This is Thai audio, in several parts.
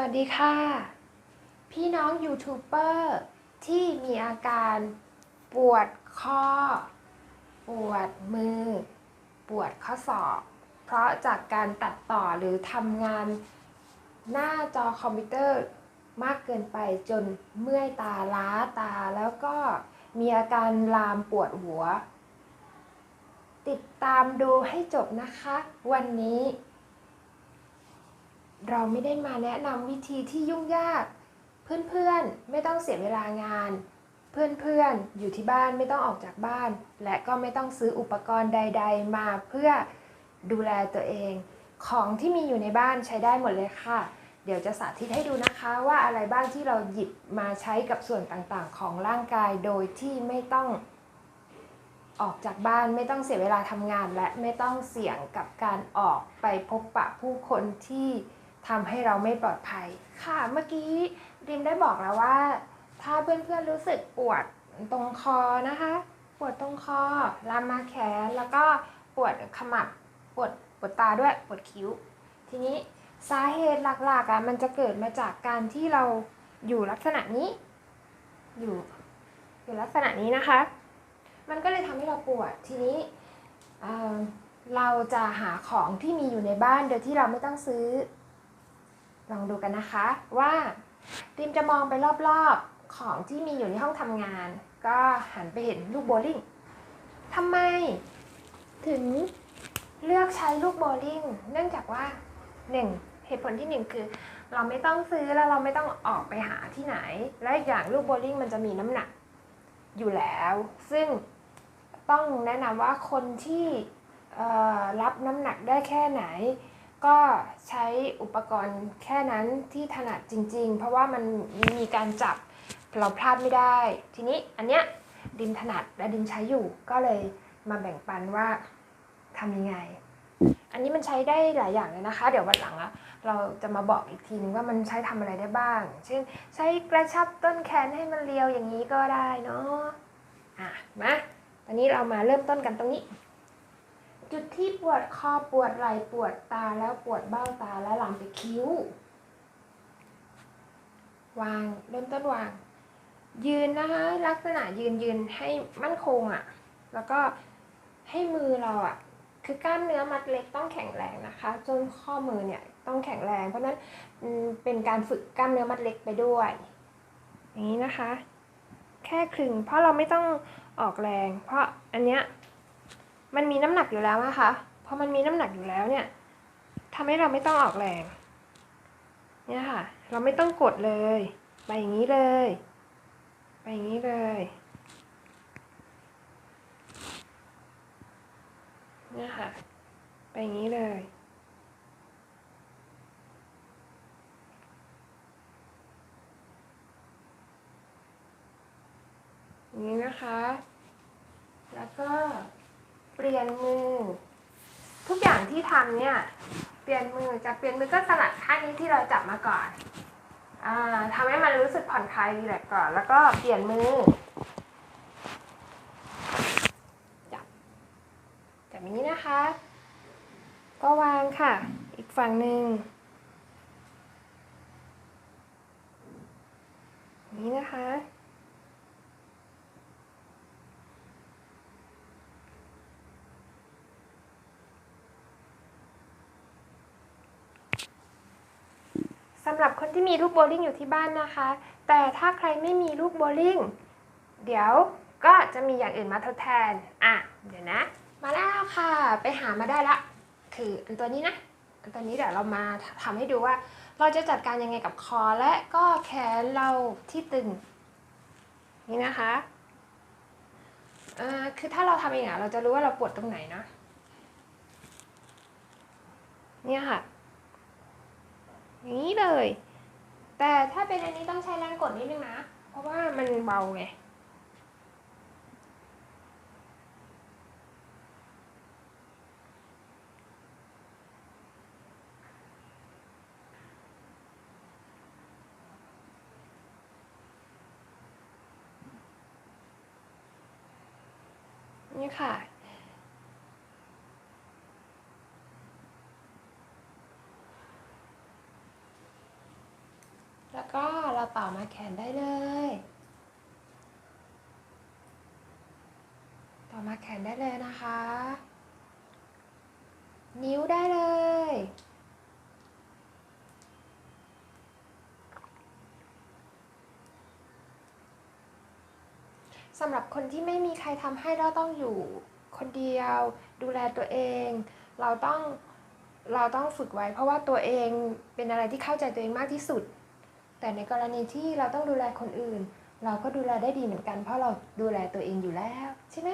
วัสดีค่ะ พี่น้องยูทูบเบอร์ที่มีอาการปวดข้อ ปวดมือ ปวดข้อศอก เพราะจากการตัดต่อหรือทำงานหน้าจอคอมพิวเตอร์มากเกินไปจนเมื่อยตาล้าตาแล้วก็มีอาการลามปวดหัว ติดตามดูให้จบนะคะ วันนี้ เราไม่ได้มาแนะนำวิธีที่ยุ่งยาก เพื่อนๆไม่ต้องเสียเวลางาน เพื่อนๆอยู่ที่บ้านไม่ต้องออกจากบ้าน และก็ไม่ต้องซื้ออุปกรณ์ใด ๆ มาเพื่อดูแลตัวเอง ของที่มีอยู่ในบ้านใช้ได้หมดเลยค่ะ เดี๋ยวจะสาธิตให้ดูนะคะว่าอะไรบ้างที่เราหยิบมาใช้กับส่วนต่างๆ ของร่างกายโดยที่ไม่ต้องออกจากบ้านไม่ต้องเสียเวลาทำงานและไม่ต้องเสี่ยงกับการออกไปพบปะผู้คนที่ ทำให้เราไม่ปลอดภัย ค่ะ เมื่อกี้ริมได้บอกแล้วว่า ถ้าเพื่อนๆรู้สึกปวดตรงคอนะคะ ปวดตรงคอลามมาแขน แล้วก็ปวดขมับปวดปวดตาด้วยปวดคิ้ว ทีนี้สาเหตุหลักๆอะมันจะเกิดมาจากการที่เราอยู่ลักษณะนี้ อยู่อยู่ลักษณะนี้นะคะ มันก็เลยทำให้เราปวดทีนี้เราจะหาของที่มีอยู่ในบ้านโดยที่เราไม่ต้องซื้อ ลองดูกันนะคะว่าริมจะมองไปรอบๆของที่มีอยู่ในห้องทำงาน ก็หันไปเห็นลูกโบลิ่งทำไม ถึงเลือกใช้ลูกโบลิ่งเนื่องจากว่าหนึ่งเหตุผลที่หนึ่งคือ เราไม่ต้องซื้อแล้วเราไม่ต้องออกไปหาที่ไหน และอีกอย่างลูกโบลิ่งมันจะมีน้ำหนักอยู่แล้ว ซึ่งต้องแนะนำว่าคนที่รับน้ำหนักได้แค่ไหน ก็ใช้อุปกรณ์แค่นั้นที่ถนัดจริง ๆ เพราะว่ามันมีการจับเราพลาดไม่ได้ ทีนี้อันเนี้ยดิมถนัดและดิมใช้อยู่ก็เลยมาแบ่งปันว่าทำยังไง อันนี้มันใช้ได้หลายอย่างเลยนะคะ เดี๋ยววันหลังอะเราจะมาบอกอีกทีนึงว่ามันใช้ทำอะไรได้บ้าง เช่น ใช้กระชับต้นแขนให้มันเรียวอย่างนี้ก็ได้เนาะอะมาตอนนี้เรามาเริ่มต้นกันตรงนี้ จุดที่ปวดคอปวดไหล่ปวดตาแล้วปวดเบ้าตาแล้วลามไปคิ้ว วางเริ่มต้นวาง ยืนนะคะ ลักษณะยืนยืนให้มั่นคงอะ่ะ แล้วก็ให้มือเราอะ่ะ คือกล้ามเนื้อมัดเล็กต้องแข็งแรงนะคะจนข้อมือเนี่ยต้องแข็งแรง เพราะนั้นเป็นการฝึกกล้ามเนื้อมัดเล็กไปด้วย อย่างนี้นะคะ แค่คลึงเพราะเราไม่ต้องออกแรง เพราะอันเนี้ย มันมีน้ำหนักอยู่แล้วนะคะพอมันมีน้ำหนักอยู่แล้วเนี่ยทำให้เราไม่ต้องออกแรง เนี่ยค่ะ เราไม่ต้องกดเลย ไปอย่างนี้เลย ไปอย่างนี้เลยเนี่ยค่ะ ไปอย่างนี้เลย อย่างนี้นะคะ แล้วก็ เปลี่ย นมือ ทุกอย่างที่ทำเนี่ย เปลี่ยนมือจากเปลี่ยนมือก็สลัดข้างนี้ที่เราจับมาก่อนอ่าทำให้มันรู้สึกผ่อนคลายรีแลกก่อน แล้วก็เปลี่ยนมือ จับจับอย่างนี้นะคะ ก็วางค่ะ อีกฝั่งหนึ่งนี้นะคะ สำหรับคนที่มีลูกโบลิ่งอยู่ที่บ้านนะคะ แต่ถ้าใครไม่มีลูกโบลิ่ง เดี๋ยวก็จะมีอย่างอื่นมาทดแทน อะ เดี๋ยวนะ มาแล้วค่ะ ไปหามาได้ละ คืออันตัวนี้นะ อันตัวนี้เดี๋ยวเรามาทำให้ดูว่า เราจะจัดการยังไงกับคอและก็แขนเราที่ตึง นี่นะคะเอ่อคือถ้าเราทำเองอะเราจะรู้ว่าเราปวดตรงไหนเนาะเนี่ยค่ะ อย่างนี้เลย แต่ถ้าเป็นอันนี้ต้องใช้แรงกดนิดนึงนะ เพราะว่ามันเบาไงนี่ค่ะ ต่อมาแขนได้เลยต่อมาแขนได้เลยนะคะ นิ้วได้เลย สำหรับคนที่ไม่มีใครทำให้เราต้องอยู่คนเดียวดูแลตัวเอง เราต้องเราต้องฝึกไว้ เพราะว่าตัวเองเป็นอะไรที่เข้าใจตัวเองมากที่สุด แต่ในกรณีที่เราต้องดูแลคนอื่น เราก็ดูแลได้ดีเหมือนกัน เพราะเราดูแลตัวเองอยู่แล้ว ใช่ไหม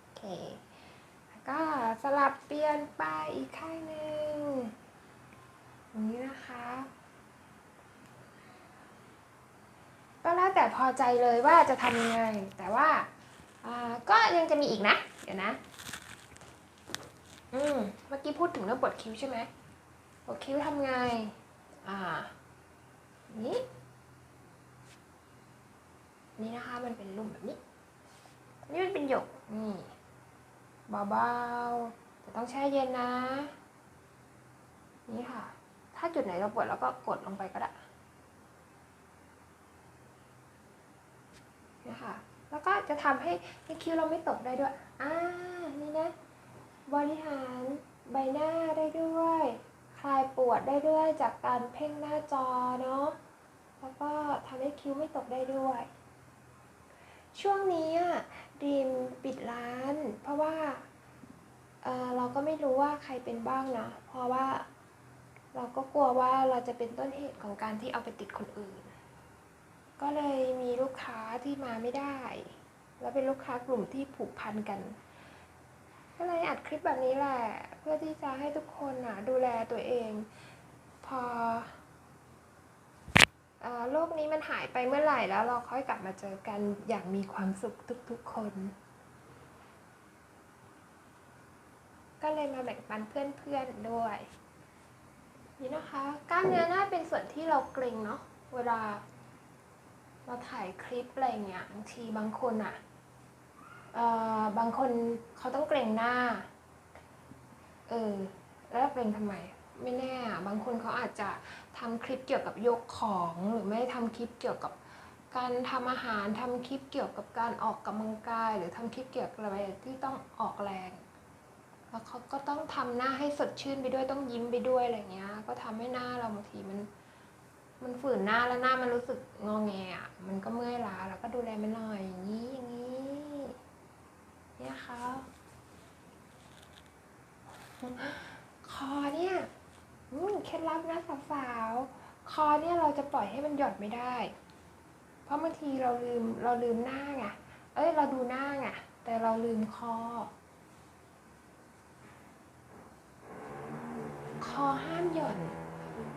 โอเคแล้วก็สลับเปลี่ยนไปอีกข้างหนึ่งอย่างนี้นะคะก็แล้วแต่พอใจเลยว่าจะทำยังไง แต่ว่าอ่าก็ยังจะมีอีกนะ เดี๋ยวนะ อืม เมื่อกี้พูดถึงเรื่องปวดคิ้วใช่ไหมปวดคิ้วทำไง อ่า นี้ นี่นะคะ มันเป็นรูปแบบนี้ นี่มันเป็น หยกนี่เบาๆแต่ต้องแช่เย็นนะ นี่ค่ะ ถ้าจุดไหนเราปวดเราก็กดลงไปก็ได้นะคะแล้วก็จะทำให้ให้คิ้วเราไม่ตกได้ด้วย อ่า นี่นะ บริหารใบหน้าได้ด้วย คลายปวดได้ด้วยจากการเพ่งหน้าจอเนาะ แล้วก็ทำให้คิ้วไม่ตกได้ด้วย ช่วงนี้อะ ดีมปิดร้าน เพราะว่าเอ่อเราก็ไม่รู้ว่าใครเป็นบ้างนะ เพราะว่าเราก็กลัวว่าเราจะเป็นต้นเหตุของการที่เอาไปติดคนอื่น ก็เลยมีลูกค้าที่มาไม่ได้ แล้วเป็นลูกค้ากลุ่มที่ผูกพันกันก็เลยอัดคลิปแบบนี้แหละ เพื่อที่จะให้ทุกคนอะดูแลตัวเอง พอ โลกนี้มันหายไปเมื่อไหร่แล้วเราค่อยกลับมาเจอกันอย่างมีความสุขทุกๆคน ก็เลยมาแบ่งปันเพื่อนๆด้วย นี่นะคะกล้ามเนื้อหน้าเป็นส่วนที่เราเกรงเนาะเวลาเราถ่ายคลิปอะไรเงี้ยบางทีบางคนอะเอ่อบางคนเขาต้องเกรงหน้า เออ แล้วเราเกรงทำไม ไม่แน่อะบางคนเขาอาจจะทำคลิปเกี่ยวกับยกของหรือไม่ทำคลิปเกี่ยวกับการทำอาหารทำคลิปเกี่ยวกับการออกกำลังกาย หรือทำคลิปเกี่ยวกับอะไรที่ต้องออกแรง แล้วเขาก็ต้องทำหน้าให้สดชื่นไปด้วยต้องยิ้มไปด้วยอะไรเงี้ย ก็ทำให้หน้าเราบางทีมันมันฝืนหน้าแล้วหน้ามันรู้สึกงอแงอะมันก็เมื่อยล้าแล้วก็ดูแลมันหน่อยอย่างนี้อย่างนี้เนี่ยค่ะคอเนี่ย เคล็ดลับนะสาวๆ คอเนี่ยเราจะปล่อยให้มันหย่อนไม่ได้ เพราะบางทีเราลืมเราลืมหน้าไง เอ้ยเราดูหน้าไง แต่เราลืมคอ คอห้ามหย่อน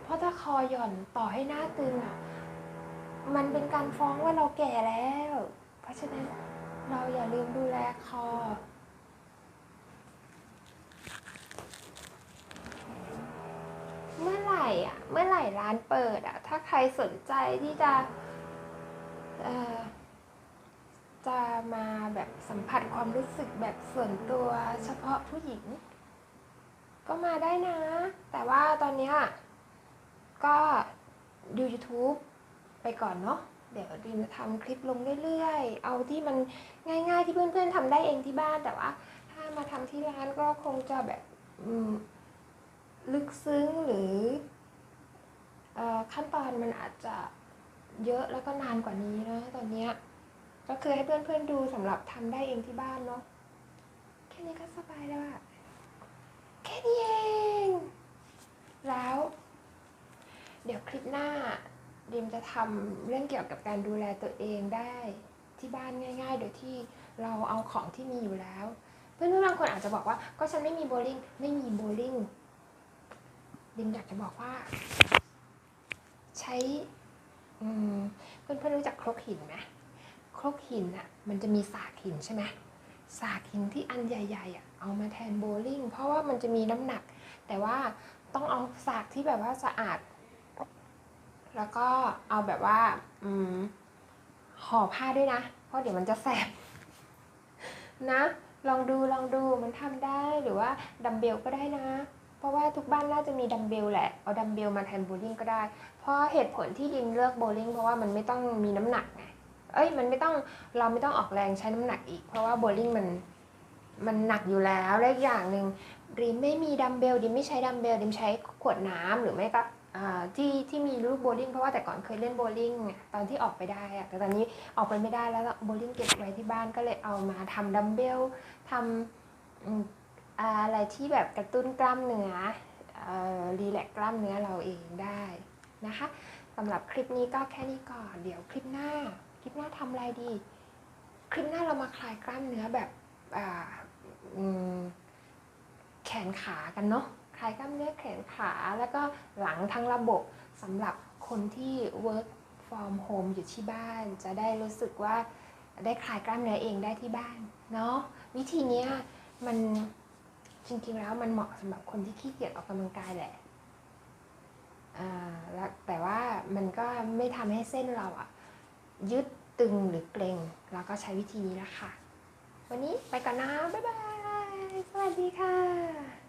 เพราะถ้าคอหย่อนต่อให้หน้าตึงอะ มันเป็นการฟ้องว่าเราแก่แล้ว เพราะฉะนั้นเราอย่าลืมดูแลคอ เมื่ อไหร่อะ เมื่อไหร่ร้านเปิดอะ ถ้าใครสนใจที่จะจะมาแบบสัมผัสความรู้สึกแบบส่วนตัวเฉพาะผู้หญิง ก็มาได้นะ แต่ว่าตอนนี้ก็ดู YouTube ไปก่อนเนาะเดี๋ยวดีจะทำคลิปลงเรื่อยๆ เอาที่มันง่ายๆที่เพื่อนๆทำได้เองที่บ้านแต่ว่า ถ้ามาทำที่ร้านก็คงจะแบบลึกซึ้งหรือ ขั้นตอนมันอาจจะเยอะแล้วก็นานกว่านี้นะตอนเนี้ยก็คือให้เพื่อนๆดูสำหรับทำได้เองที่บ้านเนาะแค่นี้ก็สบายแล้วอะแค่นี้เองแล้ว เดี๋ยวคลิปหน้าดิมจะทำเรื่องเกี่ยวกับการดูแลตัวเองได้ที่บ้านง่าย ๆ โดยที่เราเอาของที่มีอยู่แล้ว เพื่อนๆบางคนอาจจะบอกว่าก็ฉันไม่มีโบลิ่งไม่มีโบลิ่งดิมอยากจะบอกว่า ใช้อืมเพื่อนรู้จักครกหินไหมครกหินอะมันจะมีสากหินใช่ไหมสากหินที่อันใหญ่ๆอะเอามาแทนโบลิ่งเพราะว่ามันจะมีน้ำหนัก แต่ว่าต้องเอาสากที่แบบว่าสะอาด แล้วก็เอาแบบว่าอืห่อผ้าด้วยนะ เพราะเดี๋ยวมันจะแสบนะ ลองดูลองดูมันทำได้หรือว่าดัมเบลก็ได้นะ เพราะว่าทุกบ้านน่าจะมีดัมเบลแหละ เอาดัมเบลมาแทนโบลิ่งก็ได้ เพราะเหตุผลที่ดิมเลือกโบลิ่งเพราะว่ามันไม่ต้องมีน้ำหนักไงเอ้ยมันไม่ต้องเราไม่ต้องออกแรงใช้น้ำหนักอีก เพราะว่าโบลิ่งมันมันหนักอยู่แล้วและอีกอย่างหนึ่งดิมไม่มีดัมเบลดิมไม่ใช้ดัมเบลดิมใช้ขวดน้ำหรือไม่ก็อ่าที่ที่มีลูกโบลิ่งเพราะว่าแต่ก่อนเคยเล่นโบลิ่งตอนที่ออกไปได้อะแต่ตอนนี้ออกไปไม่ได้แล้วโบลิ่งเก็บไว้ที่บ้านก็เลยเอามาทำดัมเบลทำ อะไรที่แบบกระตุ้นกล้ามเนื้อรีแลกซ์กล้ามเนื้อเราเองได้นะคะสำหรับคลิปนี้ก็แค่นี้ก่อน เดี๋ยวคลิปหน้า คลิปหน้าทำอะไรดี คลิปหน้าเรามาคลายกล้ามเนื้อแบบแขนขากันเนาะคลายกล้ามเนื้อแขนขาแล้วก็หลังทั้งระบบสำหรับคนที่ work from home อยู่ที่บ้าน จะได้รู้สึกว่าได้คลายกล้ามเนื้อเองได้ที่บ้านเนาะวิธีนี้มัน จริงๆแล้วมันเหมาะสำหรับคนที่ขี้เกียจออกกำลังกายแหละอ่าแล้วแต่ว่ามันก็ไม่ทำให้เส้นเราอะยึดตึงหรือเกร็งแล้วก็ใช้วิธีนี้นะคะวันนี้ไปก่อนนะ บ๊ายบาย สวัสดีค่ะ